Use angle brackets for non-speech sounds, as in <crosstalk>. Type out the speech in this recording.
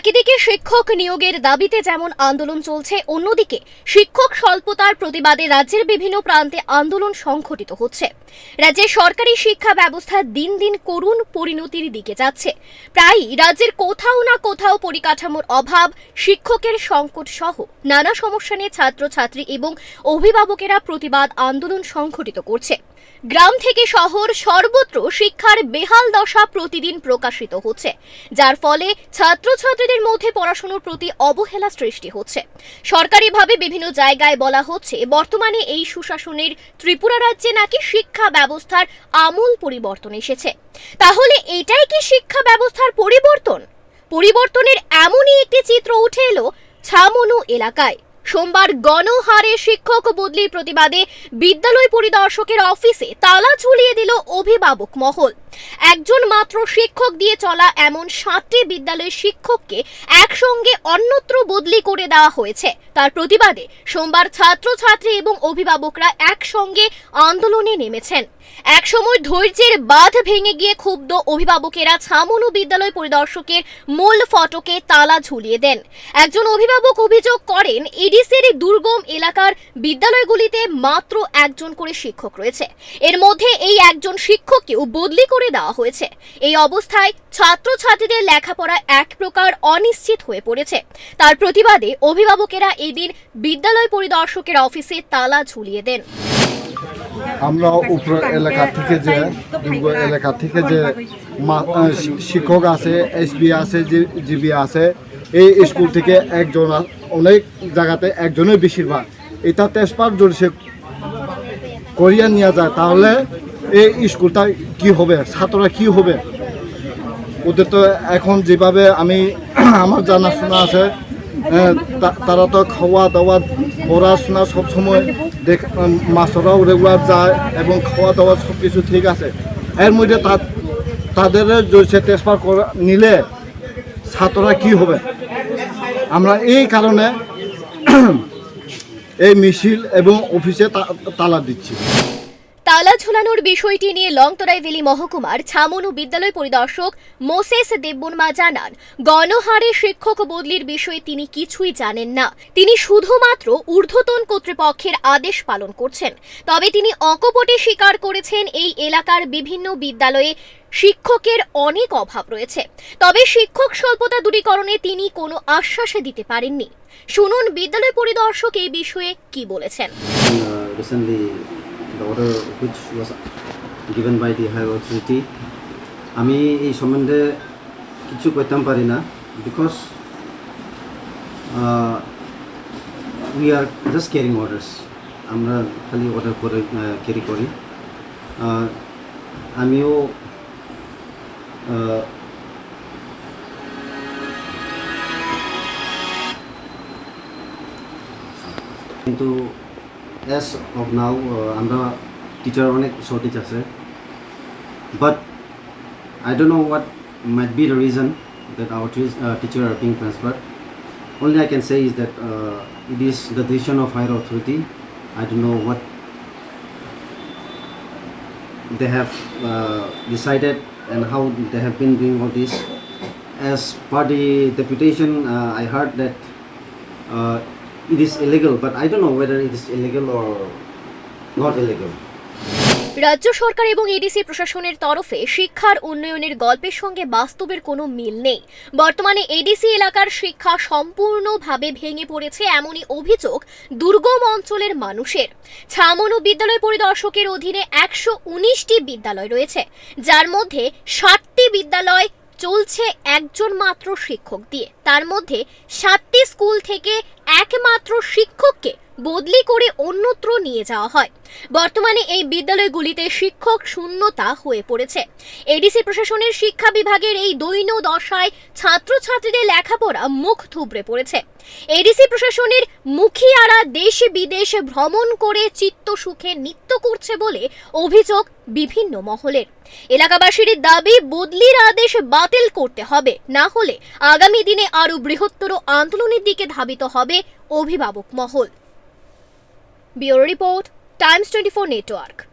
একদিকে শিক্ষক নিয়োগের দাবিতে যেমন আন্দোলন চলছে, অন্যদিকে শিক্ষক স্বল্পতার প্রতিবাদে রাজ্যের বিভিন্ন প্রান্তে আন্দোলন সংঘটিত হচ্ছে। রাজ্যের সরকারি শিক্ষা ব্যবস্থা দিন দিন করুণ পরিণতির দিকে যাচ্ছে। প্রায়ই রাজ্যের কোথাও না কোথাও পরিকাঠামোর অভাব, শিক্ষকের সংকট সহ নানা সমস্যা নিয়ে ছাত্রছাত্রী এবং অভিভাবকেরা প্রতিবাদ আন্দোলন সংঘটিত করছে। গ্রাম থেকে শহর সর্বত্র শিক্ষার বেহাল দশা প্রতিদিন প্রকাশিত হচ্ছে। যার ফলে ছাত্রছাত্রীদের মধ্যে পড়াশোনার প্রতি অবহেলা সৃষ্টি হচ্ছে। সরকারিভাবে বিভিন্ন জায়গায় বলা হচ্ছে, বর্তমানে এই সুশাসনের ত্রিপুরা রাজ্যে নাকি শিক্ষা ব্যবস্থার আমূল পরিবর্তন এসেছে। তাহলে এটাই কি শিক্ষা ব্যবস্থার পরিবর্তন? পরিবর্তনের এমনই একটি চিত্র উঠে এলো ছামনু এলাকায়। সোমবার গণহারে শিক্ষক বদলির প্রতিবাদে বিদ্যালয় পরিদর্শকের অফিসে তালা ঝুলিয়ে দিল অভিভাবক মহল। একজন মাত্র শিক্ষক দিয়ে চলা এমন সাতটি বিদ্যালয়ের শিক্ষককে একসঙ্গে অন্যত্র বদলি করে দেওয়া হয়েছে। তার প্রতিবাদে সোমবার ছাত্রছাত্রী এবং অভিভাবকরা একসঙ্গে আন্দোলনে নেমেছেন। একসময় ধৈর্যের বাঁধ ভেঙে গিয়ে ক্ষুব্ধ অভিভাবকেরা ছামনু বিদ্যালয় পরিদর্শকের মূল ফটকে তালা ঝুলিয়ে দেন। একজন অভিভাবক অভিযোগ করেন এডিসির দুর্গম এলাকার বিদ্যালয়গুলিতে মাত্র একজন করে শিক্ষক রয়েছে। এর মধ্যে এই একজন শিক্ষককেও বদলি করে দেওয়া হয়েছে। এই অবস্থায় ছাত্রছাত্রীদের লেখাপড়া এক প্রকার অনিশ্চিত হয়ে পড়েছে। তার প্রতিবাদে অভিভাবকেরা এদিন বিদ্যালয় পরিদর্শকের অফিসে তালা ঝুলিয়ে দেন। আমরা উপর এলাকা থেকে যে, দুর্গ এলাকা থেকে যে শিক্ষক আছে, এসবি আছে জিবি আছে এই স্কুল থেকে একজন অনেক জায়গাতে একজনের বেশিরভাগ। এটা তেজপাত যদি সে করিয়া নিয়ে যায় তাহলে এই স্কুলটা কি হবে? ছাত্ররা কি হবে? ওদের তো এখন যেভাবে আমি <clears throat> আমার জানাশোনা আছে আহ, তারা তো খাওয়া দাওয়া পড়াশোনা সবসময় দেখ মাস্টাররাও রেগুলার যায় এবং খাওয়া দাওয়া সব কিছু ঠিক আছে। এর মধ্যে তাদের যদি সে ট্রান্সফার নিলে ছাত্ররা কি হবে? আমরা এই কারণে <clears throat> এই মিছিল এবং অফিসে তালা দিচ্ছি। ঝুলানোর বিষয়টি নিয়ে লংতরাই ভ্যালি মহকুমার ছামনু বিদ্যালয় পরিদর্শক মোসেস দেববর্মা জানান, গণহারে শিক্ষক বদলির বিষয়ে তিনি কিছুই জানেন না। তিনি শুধুমাত্র ঊর্ধ্বতন কর্তৃপক্ষের আদেশ পালন করছেন। তবে তিনি অকপটে স্বীকার করেছেন এই এলাকার বিভিন্ন বিদ্যালয়ে শিক্ষকের অনেক অভাব রয়েছে। তবে শিক্ষক স্বল্পতা দূরীকরণে তিনি কোনো আশ্বাসে দিতে পারেননি। শুনুন বিদ্যালয় পরিদর্শক এই বিষয়ে কি বলেছেন। The order which was given by the higher authority. আমি এই সম্বন্ধে কিছু কইতাম পারি না because we are just carrying orders আমরা খালি অর্ডার করে ক্যারি করি। আমিও কিন্তু অ্যাজ অফ নাও আমরা টিচার অনেক শর্টেজ আছে but I don't know what might be the reason that our teacher are being transfer only I can say is that uh, it is the decision of higher authority. I don't know what they have uh, decided and how they have been doing all this. As per the deputation, uh, I heard that uh, it is illegal, but I don't know whether it is illegal or not illegal. রাজ্য সরকার এবং ADC প্রশাসনের তরফে শিক্ষার উন্নয়নের গল্পের সঙ্গে বাস্তবের কোনো মিল নেই বর্তমানে এডিসি এলাকার শিক্ষা সম্পূর্ণভাবে ভেঙে পড়েছে এমনই অভিযোগ দুর্গম অঞ্চলের মানুষের ছামনু বিদ্যালয় পরিদর্শকের অধীনে একশো উনিশটি বিদ্যালয় রয়েছে যার মধ্যে ষাটটি বিদ্যালয় চলছে একজন মাত্র শিক্ষক দিয়ে। তার মধ্যে সাতটি স্কুল থেকে একমাত্র শিক্ষককে বদলি করে অন্যত্র নিয়ে যাওয়া হয়। বর্তমানে এই বিদ্যালয়গুলিতে শিক্ষক শূন্যতা হয়ে পড়েছে। এডিসি প্রশাসনের শিক্ষা বিভাগের এই দৈন্য দশায় ছাত্রছাত্রীদের লেখাপড়া মুখ থুবড়ে পড়েছে। এডিসি প্রশাসনের মুখিয়ারা দেশ বিদেশে ভ্রমণ করে চিত্ত সুখে নৃত্য করছে বলে অভিযোগ বিভিন্ন মহলের। এলাকাবাসীর দাবি, বদলির আদেশ বাতিল করতে হবে, না হলে আগামী দিনে আরও বৃহত্তর আন্দোলনের দিকে ধাবিত হবে অভিভাবক মহল। Bureau Report, Times 24 Network.